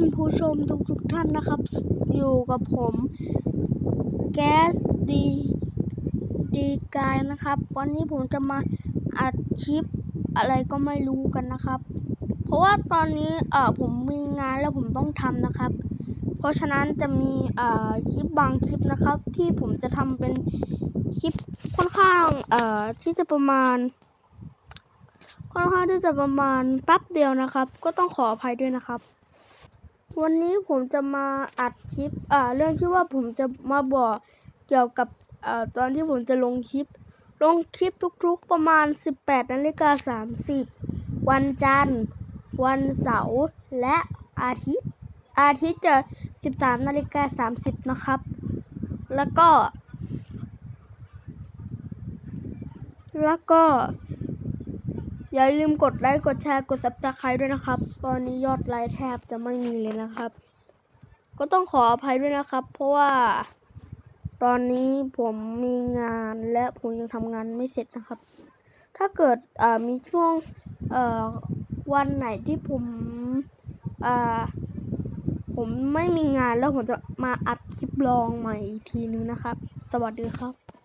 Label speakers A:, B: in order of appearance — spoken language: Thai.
A: านผู้ชมทุกทุกท่านนะครับ อยู่กับผมแก๊สดีดีกายนะครับ วันนี้ผมจะมาอัดคลิปอะไรก็ไม่รู้กันนะครับ เพราะว่าตอนนี้เออผมมีงานแล้วผมต้องทำนะครับ เพราะฉะนั้นจะมีเอ่อคลิปบางคลิปนะครับ ที่ผมจะทำเป็นคลิปค่อนข้างเอ่อที่จะประมาณค่อนข้างที่จะประมาณแป๊บเดียวนะครับ ก็ต้องขออภัยด้วยนะครับ วันนี้ผมจะมาอัดคลิปอ่าเรื่องที่ว่าผมจะมาบอกเกี่ยวกับอ่าตอนที่ผมจะลงคลิป ลงคลิปทุกๆประมาณ 18นาฬิกา30 วันจันทร์ วันเสาร์และอาทิตย์ อาทิตย์จะ 13นาฬิกา30 นะครับ แล้วก็ แล้วก็ อย่าลืมกดไลค์ กดแชร์ กด subscribe ด้วยนะครับ ตอนนี้ยอดไลค์แทบจะไม่มีเลยนะครับ ก็ต้องขออภัยด้วยนะครับ เพราะว่า ตอนนี้ผมมีงานและผมยังทำงานไม่เสร็จนะครับ ถ้าเกิดมีช่วงวันไหนที่ผมผมไม่มีงานแล้วผมจะมาอัดคลิปลองใหม่อีกทีนึงนะครับ สวัสดีครับ